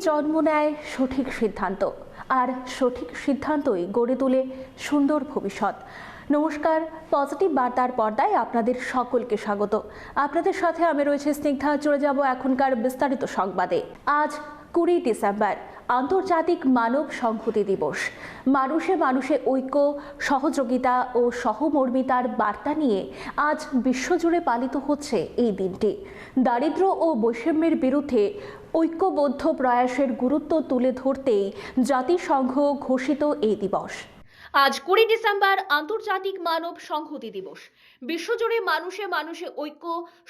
জন্ম নেয় সঠিক সিদ্ধান্ত। আর সঠিক সিদ্ধান্তই গড়ে তোলে সুন্দর ভবিষ্যৎ। নমস্কার, পজিটিভ বার্তার পর্দায় আপনাদের সকলকে স্বাগত। আপনাদের সাথে আমি রয়েছে স্নিগ্ধা, চলে যাব এখনকার বিস্তারিত সংবাদে। আজ কুড়ি ডিসেম্বর, আন্তর্জাতিক মানব সংহতি দিবস। মানুষে মানুষে ঐক্য, সহযোগিতা ও সহমর্মিতার বার্তা নিয়ে আজ বিশ্বজুড়ে পালিত হচ্ছে এই দিনটি। দারিদ্র্য ও বৈষম্যের বিরুদ্ধে ঐক্যবদ্ধ প্রয়াসের গুরুত্ব তুলে ধরতেই জাতিসংঘ ঘোষিত এই দিবস। আজ কুড়ি ডিসেম্বর আন্তর্জাতিক মানব সংহতি দিবস। বিশ্বজুড়ে মানুষে মানুষে ঐক্য,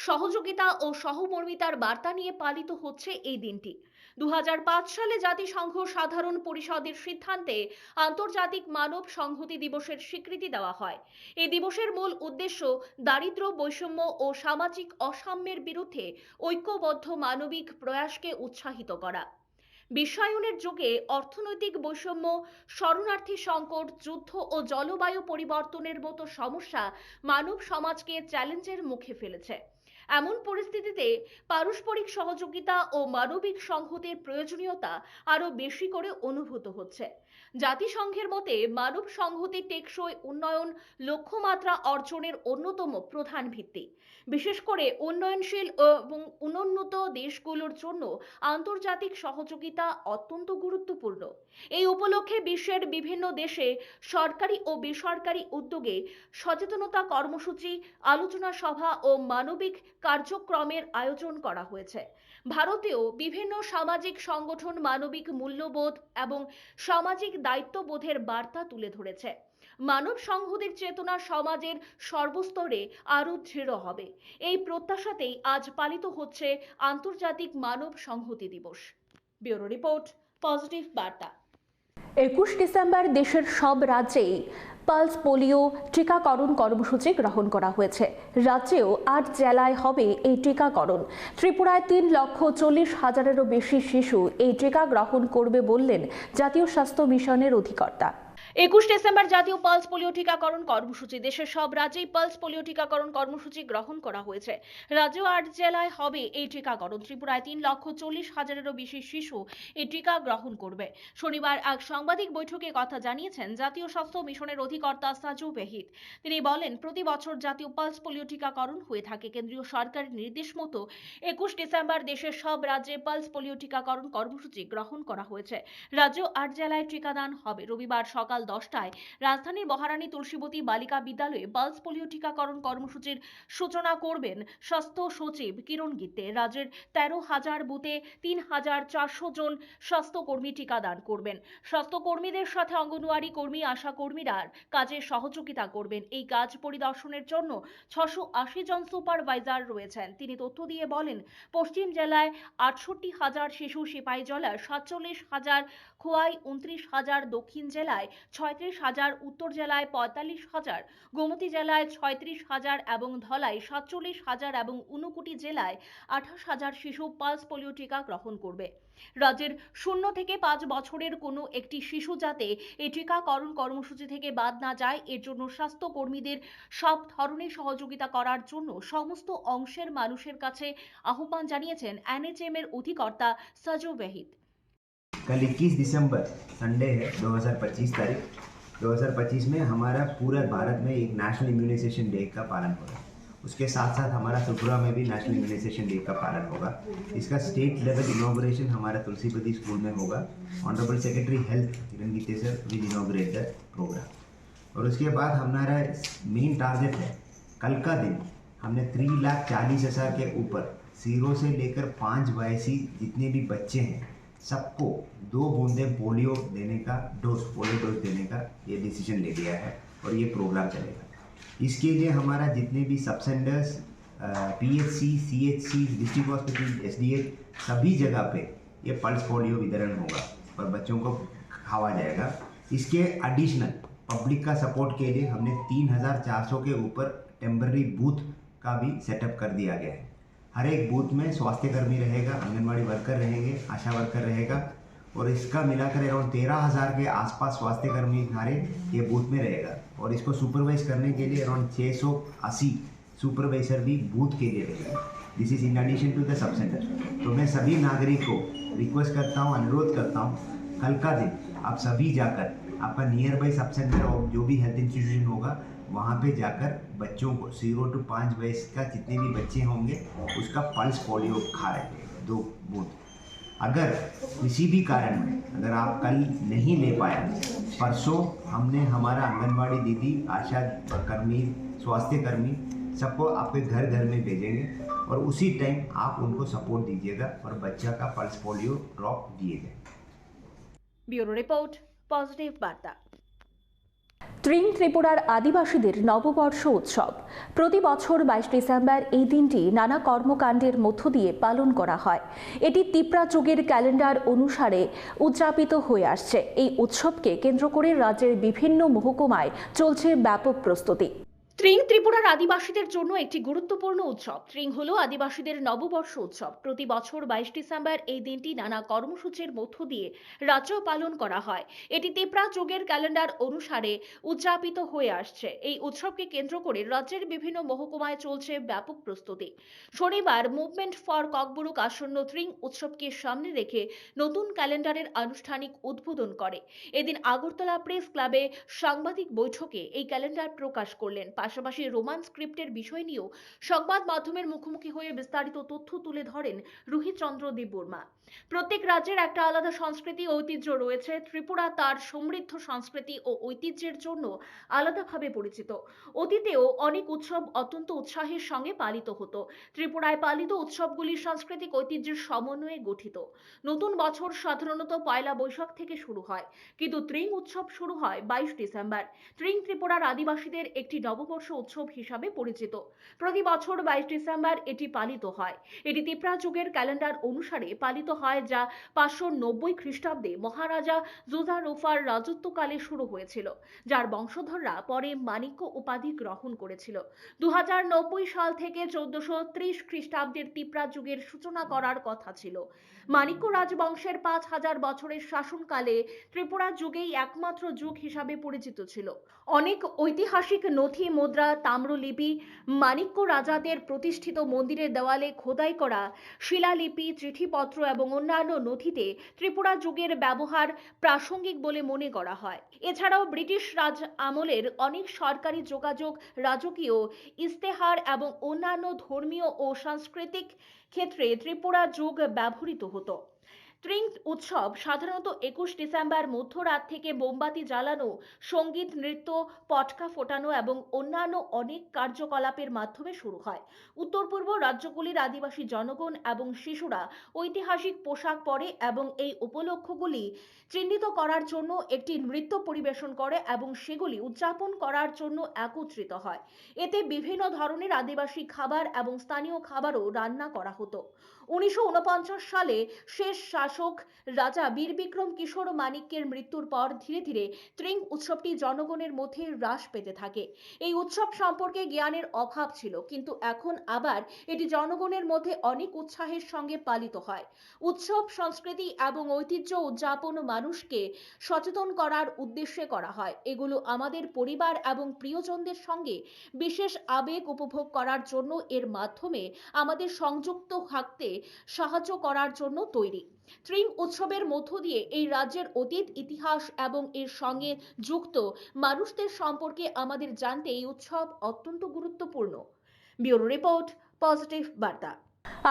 সহযোগিতা ও সহমর্মিতার বার্তা নিয়ে পালিত হচ্ছে এই দিনটি। দু হাজার পাঁচ সালে জাতিসংঘ সাধারণ পরিষদের সিদ্ধান্তে আন্তর্জাতিক মানব সংহতি দিবসের স্বীকৃতি দেওয়া হয়। এই দিবসের মূল উদ্দেশ্য দারিদ্র্য বৈষম্য ও সামাজিক অসাম্যের বিরুদ্ধে ঐক্যবদ্ধ মানবিক প্রয়াসকে উৎসাহিত করা। বিশ্বায়নের যুগে অর্থনৈতিক বৈষম্য, শরণার্থী সংকট, যুদ্ধ ও জলবায়ু পরিবর্তনের মতো সমস্যা মানব সমাজকে চ্যালেঞ্জের মুখে ফেলেছে। এমন পরিস্থিতিতে পারস্পরিক সহযোগিতা ও মানবিক সংহতির প্রয়োজনীয়তা আরও বেশি করে অনুভূত হচ্ছে। জাতিসংঘের মতে মানব সংহতি টেকসই উন্নয়ন লক্ষ্যমাত্রা অর্জনের অন্যতম প্রধান ভিত্তি। বিশেষ করে উন্নয়নশীল এবং অনুন্নত দেশগুলোর জন্য আন্তর্জাতিক সহযোগিতা অত্যন্ত গুরুত্বপূর্ণ। এই উপলক্ষে বিশ্বের বিভিন্ন দেশে সরকারি ও বেসরকারি উদ্যোগে সচেতনতা কর্মসূচি, আলোচনা সভা ও মানবিক কার্যক্রমের আয়োজন করা হয়েছে। ভারতেও বিভিন্ন সামাজিক সংগঠন মানবিক মূল্যবোধ এবং সামাজিক দায়িত্ববোধের বার্তা তুলে ধরেছে। মানব সংহতির চেতনা সমাজের সর্বস্তরে আরও দৃঢ় হবে। এই প্রত্যাশাতেই আজ পালিত হচ্ছে আন্তর্জাতিক মানব সংহতি দিবস। ব্যুরো রিপোর্ট, পজিটিভ বার্তা। একুশ ডিসেম্বর দেশের সব রাজ্যেই পালস পোলিও টিকাকরণ কর্মসূচি গ্রহণ করা হয়েছে। রাজ্যেও আট জেলায় হবে এই টিকাকরণ। ত্রিপুরায় তিন লক্ষ চল্লিশ হাজারেরও বেশি শিশু এই টিকা গ্রহণ করবে বললেন জাতীয় স্বাস্থ্য মিশনের অধিকর্তা। একুশ ডিসেম্বর জাতীয় পালস পোলিও টিকাকরণ কর্মসূচি। দেশের সব রাজ্যেই পালস পোলিও টিকাকরণ কর্মসূচি গ্রহণ করা হয়েছে। রাজ্য আট জেলায় হবে এই টিকাকরণ। ত্রিপুরায় তিন লক্ষ চল্লিশ হাজারেরও বেশি শিশু এই টিকা গ্রহণ করবে। শনিবার এক সাংবাদিক বৈঠকে কথা জানিয়েছেন জাতীয় স্বাস্থ্য মিশনের অধিকর্তা সাজু বেহিত। তিনি বলেন, প্রতি বছর জাতীয় পালস পোলিও টিকাকরণ হয়ে থাকে। কেন্দ্রীয় সরকারের নির্দেশ মতো একুশ ডিসেম্বর দেশের সব রাজ্যে পালস পোলিও টিকাকরণ কর্মসূচি গ্রহণ করা হয়েছে। রাজ্য আট জেলায় টিকাদান হবে। রবিবার সকাল দশটায়। রাজধানীর মহারানী তুলসীবতী বালিকা বিদ্যালয়ে পালস পোলিও টিকাকরণ কর্মসূচির সূচনা করবেন স্বাস্থ্য সচিব কিরণ গিত্তে। রাজ্যের তেরো হাজার বুথে তিন হাজার চারশো জন স্বাস্থ্যকর্মী টিকাদান করবেন। স্বাস্থ্যকর্মীদের সাথে অঙ্গনওয়াড়ি কর্মী, আশা কর্মীরা কাজে সহযোগিতা করবেন। এই কাজ পরিদর্শনের জন্য ছশো আশি জন সুপারভাইজার রয়েছেন। তিনি তথ্য দিয়ে বলেন, পশ্চিম জেলায় আটষট্টি হাজার শিশু সিপাহী জেলায় সাতচল্লিশ হাজার, খোয়াই উনত্রিশ হাজার, দক্ষিণ জেলায় ছয়ত্রিশ হাজার, উত্তর জেলায় পঁয়তাল্লিশ হাজার, গোমতী জেলায় ছয়ত্রিশ হাজার এবং ধলাই সাতচল্লিশ হাজার এবং ঊনকোটি জেলায় আঠাশ হাজার শিশু পালস পোলিও টিকা গ্রহণ করবে। রাজ্যের শূন্য থেকে পাঁচ বছরের কোনো একটি শিশু যাতে এই টিকাকরণ কর্মসূচি থেকে বাদ না যায়, এর জন্য স্বাস্থ্য কর্মীদের সব ধরনের সহযোগিতা করার জন্য সমস্ত অংশের মানুষের কাছে আহ্বান জানিয়েছেন এনএচএম এর অধিকর্তা সাজু বেহিত कल 21 दिसंबर संडे है 2025 तारीख। 2025 में हमारा पूरा भारत में एक नेशनल इम्यूनाइजेशन डे का पालन होगा। उसके साथ साथ हमारा त्रिपुरा में भी नेशनल इम्यूनाइजेशन डे का पालन होगा। इसका स्टेट लेवल इनोग्रेशन हमारा तुलसीपति स्कूल में होगा। Honourable secretary health Kiran Gite sir will inaugurate the programme और उसके बाद हमारा मेन टारगेट है, कल का दिन हमने थ्री लाख चालीस हज़ार के ऊपर ज़ीरो से लेकर पाँच वयसी जितने भी बच्चे हैं सबको दो बूंदे पोलियो देने का, डोज, पोलियो डोज देने का ये डिसीज़न ले लिया है और ये प्रोग्राम चलेगा। इसके लिए हमारा जितने भी सब centres P H C C H C district hospital S D H सभी जगह पे ये पल्स पोलियो वितरण होगा और बच्चों को खावा जाएगा। इसके एडिशनल पब्लिक का सपोर्ट के लिए हमने तीन हज़ार चार सौ के ऊपर टेम्पररी बूथ का भी सेटअप कर दिया गया है। हर एक बूथ में स्वास्थ्य कर्मी रहेगा आंगनबाड़ी वर्कर रहेंगे, आशा वर्कर रहेगा, और इसका मिलाकर अराउंड तेरह हज़ार के आसपास स्वास्थ्य कर्मी हमारे ये बूथ में रहेगा। और इसको सुपरवाइज करने के लिए अराउंड छः सौ अस्सी सुपरवाइजर भी बूथ के लिए रहेगा। This is in addition to the sub centre तो मैं सभी नागरिक को रिक्वेस्ट करता हूँ, अनुरोध करता हूँ, कल का दिन आप सभी जाकर, आपका नियर बाई सब सेंटर और जो भी हेल्थ इंस्टीट्यूशन होगा, वहाँ पे जाकर बच्चों को ज़ीरो टू पाँच वयस का जितने भी बच्चे होंगे, उसका पल्स पोलियो खा रहे दो बूंद अगर किसी भी कारण में, अगर आप कल नहीं ले पाए, परसों हमने, हमारा आंगनबाड़ी दीदी, आशा कर्मी स्वास्थ्य कर्मी सबको आपके घर घर में भेजेंगे और उसी टाइम आप उनको सपोर्ट दीजिएगा और बच्चा का पल्स पोलियो ड्रॉप दिए गए ब्यूरो रिपोर्ट, पॉजिटिव वार्ता। ত্রিং ত্রিপুরার আদিবাসীদের নববর্ষ উৎসব। প্রতি বছর বাইশ ডিসেম্বর এই দিনটি নানা কর্মকাণ্ডের মধ্য দিয়ে পালন করা হয়। এটি তিপ্রা যুগের ক্যালেন্ডার অনুসারে উদযাপিত হয়ে আসছে। এই উৎসবকে কেন্দ্র করে রাজ্যের বিভিন্ন মহকুমায় চলছে ব্যাপক প্রস্তুতি। ত্রিং ত্রিপুরার আদিবাসীদের জন্য একটি গুরুত্বপূর্ণ উৎসব। ত্রিং হলো আদিবাসীদের নববর্ষ উৎসব। প্রতি বছর বাইশ ডিসেম্বর এই দিনটি নানা কর্মসূচির মধ্য দিয়ে রাজ্য পালন করা হয়। এটি তেপ্রা যুগের ক্যালেন্ডার অনুসারে উদযাপিত হয়ে আসছে। এই উৎসবকে কেন্দ্র করে রাজ্যের বিভিন্ন মহকুমায় চলছে ব্যাপক প্রস্তুতি। শনিবার মুভমেন্ট ফর ককবুরুক আসন্ন ত্রিং উৎসবকে সামনে রেখে নতুন ক্যালেন্ডারের আনুষ্ঠানিক উদ্বোধন করে। এদিন আগরতলা প্রেস ক্লাবে সাংবাদিক বৈঠকে এই ক্যালেন্ডার প্রকাশ করলেন। পাশাপাশি রোমান স্ক্রিপ্টের বিষয় নিয়েও সংবাদ মাধ্যমের মুখোমুখি হয়ে বিস্তারিত তথ্য তুলে ধরেন রোহিতচন্দ্র দেববর্মা। প্রত্যেক রাজ্যের একটা আলাদা সংস্কৃতি ঐতিহ্য রয়েছে। ত্রিপুরা তার সমৃদ্ধ সংস্কৃতি ও ঐতিহ্যের জন্য আলাদাভাবে পরিচিত। অতীতেও অনেক উৎসব অত্যন্ত উৎসাহের সঙ্গে পালিত হতো। ত্রিপুরায় পালিত উৎসবগুলি সাংস্কৃতিক ঐতিহ্যের সমন্বয়ে গঠিত। নতুন বছর সাধারণত পয়লা বৈশাখ থেকে শুরু হয়। কিন্তু ত্রিং উৎসব শুরু হয় বাইশ ডিসেম্বর। ত্রিং ত্রিপুরার আদিবাসীদের একটি নববর্ষ উৎসব হিসাবে পরিচিত। প্রতি বছর বাইশ ডিসেম্বর এটি পালিত হয়। এটি তিপ্রা যুগের ক্যালেন্ডার অনুসারে পালিত হয়, যা পাঁচশো নব্বই খ্রিস্টাব্দে মহারাজা জুজারোফার রাজত্বকালে শুরু হয়েছিল, যার বংশধররা পরে মানিক্য উপাধি গ্রহণ করেছিল। দু হাজার নব্বই সাল থেকে চোদ্দশো ত্রিশ খ্রিস্টাব্দের তিপ্রা যুগের সূচনা করার কথা ছিল। মাণিক্য রাজবংশের পাঁচ হাজার বছরের শাসনকালে ত্রিপুরা যুগেই একমাত্র যুগ হিসাবে পরিচিত ছিল। অনেক ঐতিহাসিক নথি, মুদ্রা, তাম্রলিপি মাণিক্য রাজাদের প্রতিষ্ঠিত মন্দিরের দেওয়ালে খোদাই করা শিলালিপি, চিঠিপত্র এবং অন্যান্য নথিতে ত্রিপুরা যুগের ব্যবহার প্রাসঙ্গিক বলে মনে করা হয়। এছাড়াও ব্রিটিশ রাজ আমলের অনেক সরকারি যোগাযোগ, রাজকীয় ইস্তেহার এবং অন্যান্য ধর্মীয় ও সাংস্কৃতিক ক্ষেত্রে ত্রিপুরা যুগ ব্যবহৃত হতো। ত্রিং উৎসব সাধারণত একুশ ডিসেম্বর মধ্যরাত থেকে মোমবাতি জ্বালানো, সংগীত, নৃত্য, পটকা ফোটানো এবং অন্যান্য অনেক কার্যকলাপের মাধ্যমে শুরু হয়। উত্তর পূর্ব রাজ্যগুলির আদিবাসী জনগণ এবং শিশুরা ঐতিহাসিক পোশাক পরে এবং এই উপলক্ষগুলি চিহ্নিত করার জন্য একটি নৃত্য পরিবেশন করে এবং সেগুলি উদযাপন করার জন্য একত্রিত হয়। এতে বিভিন্ন ধরনের আদিবাসী খাবার এবং স্থানীয় খাবারও রান্না করা হতো। উনিশশো উনপঞ্চাশ সালে শেষ শাসক রাজা বীর বিক্রম কিশোর মানিক্যের মৃত্যুর পর ধীরে ধীরে ত্রিং উৎসবটি জনগণের মধ্যে হ্রাস পেতে থাকে। এই উৎসব সম্পর্কে জ্ঞানের অভাব ছিল, কিন্তু এখন আবার এটি জনগণের মধ্যে অনেক উৎসাহের সঙ্গে পালিত হয়। উৎসব, সংস্কৃতি এবং ঐতিহ্য উদযাপন মানুষকে সচেতন করার উদ্দেশ্যে করা হয়। এগুলো আমাদের পরিবার এবং প্রিয়জনদের সঙ্গে বিশেষ আবেগ উপভোগ করার জন্য এর মাধ্যমে আমাদের সংযুক্ত থাকতে সাহায্য করার জন্য তৈরি। ত্রিং উৎসবের মধ্য দিয়ে এই রাজ্যের অতীত, ইতিহাস এবং এর সঙ্গে যুক্ত মানুষদের সম্পর্কে আমাদের জানতে এই উৎসব অত্যন্ত গুরুত্বপূর্ণ। ব্যুরো রিপোর্ট, পজিটিভ বার্তা।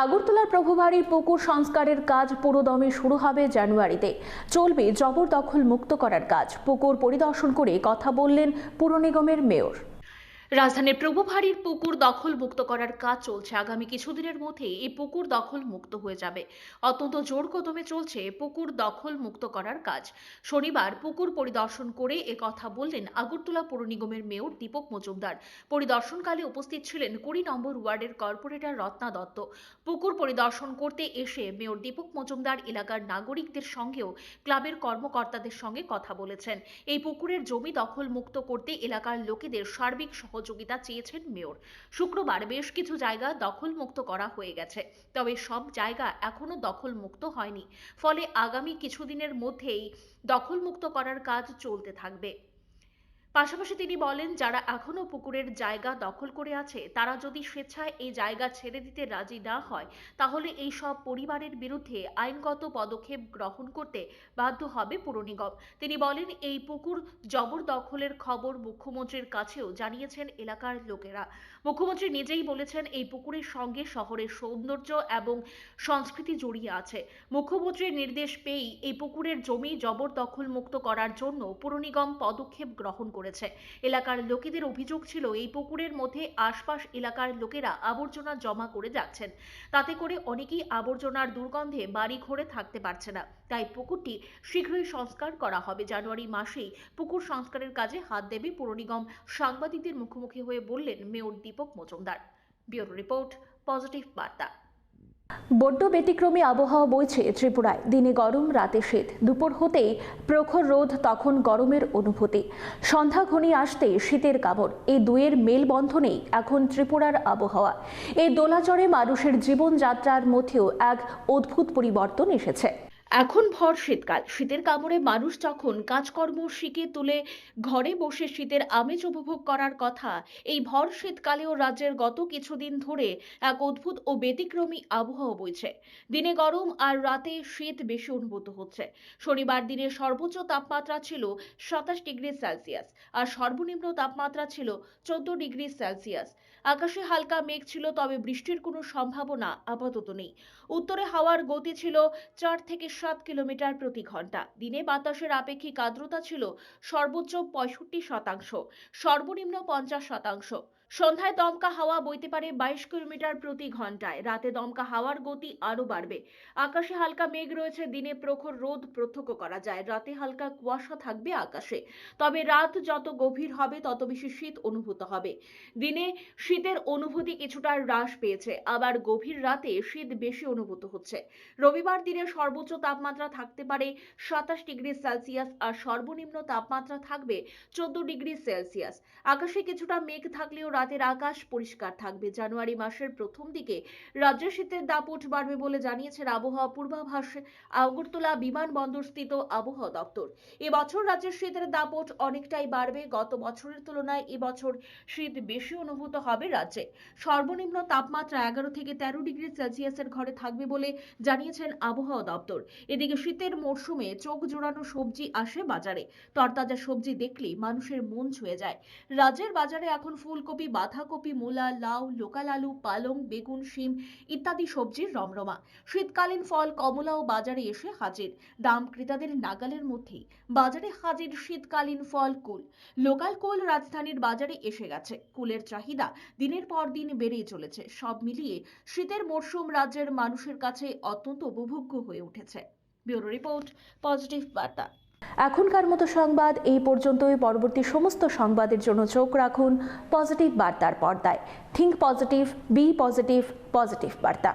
আগরতলার প্রভুবাড়ির পুকুর সংস্কারের কাজ পুরোদমে শুরু হবে জানুয়ারিতে। চলবে জবরদখল মুক্ত করার কাজ। পুকুর পরিদর্শন করে কথা বললেন পুর নিগমের মেয়র। রাজধানীর প্রভুভাড়ির পুকুর দখল মুক্ত করার কাজ চলছে। আগামী কিছুদিনের মধ্যে এই পুকুর দখল মুক্ত হয়ে যাবে। অত্যন্ত জোর কদমে চলছে পুকুর দখল মুক্ত করার কাজ। শনিবার পুকুর পরিদর্শন করে এ কথা বললেন আগরতলা পৌর নিগমের মেয়র দীপক মজুমদার। পরিদর্শনকালে উপস্থিত ছিলেন কুড়ি নম্বর ওয়ার্ডের কর্পোরেটর রত্না দত্ত। পুকুর পরিদর্শন করতে এসে মেয়র দীপক মজুমদার এলাকার নাগরিকদের সঙ্গেও ক্লাবের কর্মকর্তাদের সঙ্গে কথা বলেছেন। এই পুকুরের জমি দখল মুক্ত করতে এলাকার লোকেদের সার্বিক সহযোগিতা চেয়েছেন মেয়র। শুক্রবার বেশ কিছু জায়গা দখলমুক্ত করা হয়ে গেছে, তবে সব জায়গা এখনও দখলমুক্ত হয়নি। ফলে আগামী কিছুদিনের মধ্যেই দখলমুক্ত করার কাজ চলতে থাকবে। পাশাপাশি তিনি বলেন, যারা এখনও পুকুরের জায়গা দখল করে আছে, তারা যদি স্বেচ্ছায় এই জায়গা ছেড়ে দিতে রাজি না হয়, তাহলে এই সব পরিবারের বিরুদ্ধে আইনগত পদক্ষেপ গ্রহণ করতে বাধ্য হবে পুর নিগম। তিনি বলেন, এই পুকুর জবরদখলের খবর মুখ্যমন্ত্রীর কাছেও জানিয়েছেন এলাকার লোকেরা। মুখ্যমন্ত্রী নিজেই বলেছেন, এই পুকুরের সঙ্গে শহরের সৌন্দর্য এবং সংস্কৃতি জড়িয়ে আছে। মুখ্যমন্ত্রীর নির্দেশ পেয়েই এই পুকুরের জমি জবরদখল মুক্ত করার জন্য পুর নিগম পদক্ষেপ গ্রহণ করেছে। এলাকার লোকেদের অভিযোগ ছিল, এই পুকুরের মধ্যে আশপাশ এলাকার লোকেরা আবর্জনা জমা করে যাচ্ছেন। তাতে করে অনেকেই আবর্জনার দুর্গন্ধে বাড়ি ঘরে থাকতে পারছে না। তাই পুকুরটি শীঘ্রই সংস্কার করা হবে। জানুয়ারি মাসেই পুকুর সংস্কারের কাজে হাত দেবে পুর নিগম। সাংবাদিকদের মুখোমুখি হয়ে বললেন mayor Dipak Majumdar. Bureau report, positive বার্তা। বড্ড ব্যতিক্রমী আবহাওয়া বইছে ত্রিপুরায়। দিনে গরম, রাতে শীত। দুপুর হতেই প্রখর রোধ তখন গরমের অনুভূতি। সন্ধ্যা ঘনি আসতে শীতের কামড়। এই দুয়ের মেলবন্ধনেই এখন ত্রিপুরার আবহাওয়া। এই দোলাচরে মানুষের জীবনযাত্রার মধ্যেও এক অদ্ভুত পরিবর্তন এসেছে। এখন ভর শীতকাল। শীতের কামড়ে মানুষ যখন কাজকর্ম শিখে তুলে ঘরে বসে শীতের আমেজ উপভোগ করার কথা, এই ভর শীতকালেও রাজ্যের গত কিছুদিন ধরে এক অদ্ভুত ও ব্যতিক্রমী আবহাওয়া বইছে। দিনে গরম আর রাতে শীত বেশি অনুভূত হচ্ছে। শনিবার দিনের সর্বোচ্চ তাপমাত্রা ছিল সাতাশ ডিগ্রি সেলসিয়াস আর সর্বনিম্ন তাপমাত্রা ছিল চোদ্দ ডিগ্রি সেলসিয়াস। আকাশে হালকা মেঘ ছিল, তবে বৃষ্টির কোনো সম্ভাবনা আপাতত নেই। উত্তরে হাওয়ার গতি ছিল চার থেকে সাত কিলোমিটার প্রতি ঘণ্টা। দিনে বাতাসের আপেক্ষিক আর্দ্রতা ছিল সর্বোচ্চ পঁয়ষট্টি শতাংশ। সর্বনিম্ন পঞ্চাশ শতাংশ। সন্ধ্যায় দমকা হাওয়া বইতে পারে বাইশ কিলোমিটার প্রতি ঘন্টায় রাতে দমকা হাওয়ার গতি আরও বাড়বে। আকাশে হালকা মেঘ রয়েছে, দিনে প্রখর রোদ প্রত্যক্ষ করা যায়। রাতে হালকা কুয়াশা থাকবে আকাশে। তবে রাত যত গভীর হবে, তত বেশি শীত অনুভূত হবে। দিনে শীতের অনুভূতি কিছুটা হ্রাস পেয়েছে। আবার গভীর রাতে শীত বেশি অনুভূত হচ্ছে। রবিবার দিনে সর্বোচ্চ তাপমাত্রা থাকতে পারে সাতাশ ডিগ্রি সেলসিয়াস আর সর্বনিম্ন তাপমাত্রা থাকবে চোদ্দ ডিগ্রি সেলসিয়াস। আকাশে কিছুটা মেঘ থাকলেও রাতের আকাশ পরিষ্কার থাকবে। জানুয়ারি মাসের প্রথম দিকে রাজ্যের শীতের দাপট বাড়বে বলে জানিয়েছেন আবহাওয়া পূর্বাভাস, আগরতলা বিমানবন্দর স্থিত আবহাওয়া দপ্তর। এবছর রাজ্যের শীতের দাপট অনেকটাই বাড়বে। গত বছরের তুলনায় এবছর শীত বেশি অনুভূত হবে রাজ্যে। সর্বনিম্ন তাপমাত্রা এগারো থেকে তেরো ডিগ্রি সেলসিয়াসের ঘরে থাকবে বলে জানিয়েছেন আবহাওয়া দপ্তর। এদিকে শীতের মরশুমে চোখ জোড়ানো সবজি আসে বাজারে। তরতাজা সবজি দেখলেই মানুষের মন ছুঁয়ে যায়। রাজ্যের বাজারে এখন ফুলকপি বাঁধাকপি, মূলা, লাউ, লোকাল আলু, পালং, বেগুন, শিম ইত্যাদি সবজির রমরমা। শীতকালীন ফল কমলাও বাজারে এসে হাজির। দাম ক্রেতাদের নাগালের মধ্যেই। বাজারে হাজির শীতকালীন ফল কুল। লোকাল কুল রাজধানীর বাজারে এসে গেছে। কুলের চাহিদা দিনের পর দিন বেড়েই চলেছে। সব মিলিয়ে শীতের মরশুম রাজ্যের মানুষের কাছে অত্যন্ত উপভোগ্য হয়ে উঠেছে। ব্যুরো রিপোর্ট, পজিটিভ বার্তা। এখনকার মতো সংবাদ এই পর্যন্তই। পরবর্তী সমস্ত সংবাদের জন্য চোখ রাখুন। পজিটিভ বার্তার পর্দায়। Think positive be positive positive বার্তা।